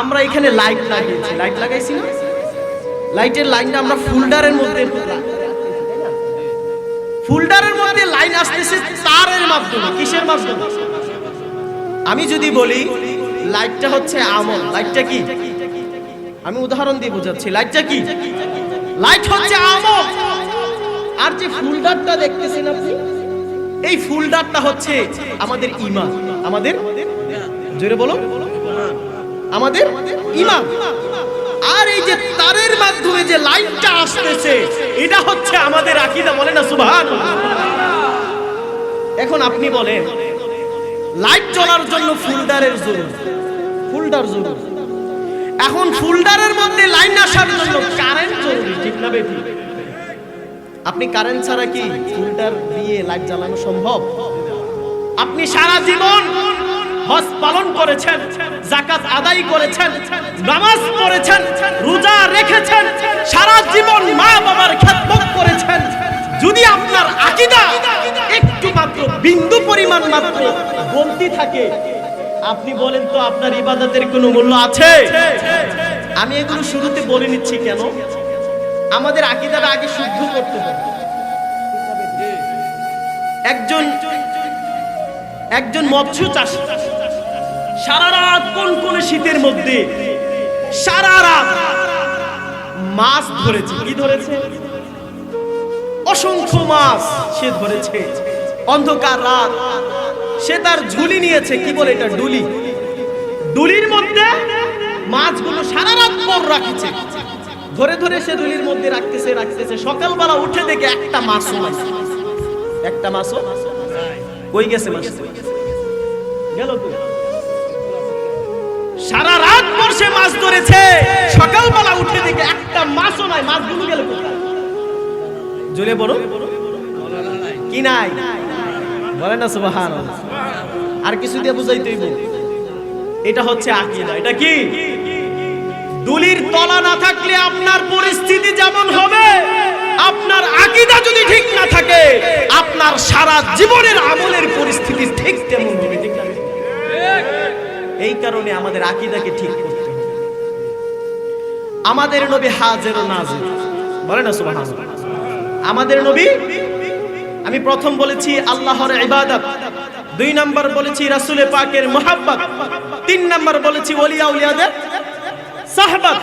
আমরা এখানে লাইট লাগিয়েছি। লাইট লাগাইছি না? লাইটের লাইনটা আমরা ফুলডারের মধ্যে ফুলডারের মধ্যে লাইন আসতেছে তারের মাধ্যমে। কিসের মাধ্যমে? আমি যদি বলি লাইটটা হচ্ছে আমল। লাইটটা কি? আমি উদাহরণ দিয়ে বোঝাচ্ছি। লাইটটা কি? লাইট হচ্ছে আমল। আর যে ফুলডারটা দেখতেছেন আপনি, এই ফুলডারটা হচ্ছে আমাদের ইমান। আমাদের, জোরে বলো। আমাদের ইমান আর এই যে তারের মাধ্যমে যে লাইটটা আসতেছে, এটা হচ্ছে আমাদের আকীদা, বলে না? সুবহান এখন আপনি বলেন, লাইট জ্বলার জন্য ফুলডারের জরুরি। ফুলডার জরুরি। এখন ফুলডারের মধ্যে লাইন আসার জন্য কারেন্ট জরুরি, ঠিক না বেটি আপনি কারেন্ট ছাড়া কি ফুলডার দিয়ে লাইট জ্বালানো সম্ভব? আপনি সারা জীবন হজ পালন করেছেন। জাকাত আদায় করেছেন, নামাজ পড়েছেন, রোজা রেখেছেন, সারা জীবন মা বাবার খেদমত করেছেন। যদি আপনার আকিদা একটু মাত্র বিন্দু পরিমাণ মাত্র বলতি থাকে, আপনি বলেন তো আপনার ইবাদতের কোনো মূল্য আছে? আমি এগুলো শুরুতে বলে নিচ্ছি কেন? আমাদের আকীদাটা আগে শুদ্ধ করতে হবে। একজন একজন মৎস্য চাষী সারা রাত কোন কোন শীতের মধ্যে? সারা রাত মাছ ধরেছে। কি ধরেছে? অসংখ্য মাছ সে ধরেছে। অন্ধকার রাত। সে তার ঝুলি নিয়েছে। কি বলে এটা? ডুলি। ডুলির মধ্যে মাছগুলো সারা রাত পর রাখছে। ধরে ধরে সে ডুলির মধ্যে রাখতেছে রাখতেছে। সকালবেলা উঠে দেখে একটা মাছও নাই। একটা মাছও কই গেছে মাছ গেল তো? সারা রাত সে মাছ ধরেছে। সকালবেলা উঠে দেখে একটা মাছও নাই মাছগুলো গেল জোরে বড় কি নাই? বলে না সুবাহান আর কিছু দিয়ে বুঝাই তুই এটা হচ্ছে আকীদা। এটা কি? দুলির তলা না থাকলে আপনার পরিস্থিতি যেমন হবে, আপনার আকীদা যদি ঠিক না থাকে, আপনার সারা জীবনের আমলের পরিস্থিতি ঠিক তেমন হবে। এই কারণে আমাদের আকিদাকে ঠিক করতে আমাদের নবী হাজের নাজির। বলে না সুবাহ আমাদের নবী, আমি প্রথম বলেছি আল্লাহর ইবাদত, দুই নাম্বার বলেছি রাসুলে পাকের মোহাব্বত, তিন নাম্বার বলেছি ওলিয়া উলিয়াদের সাহবাত।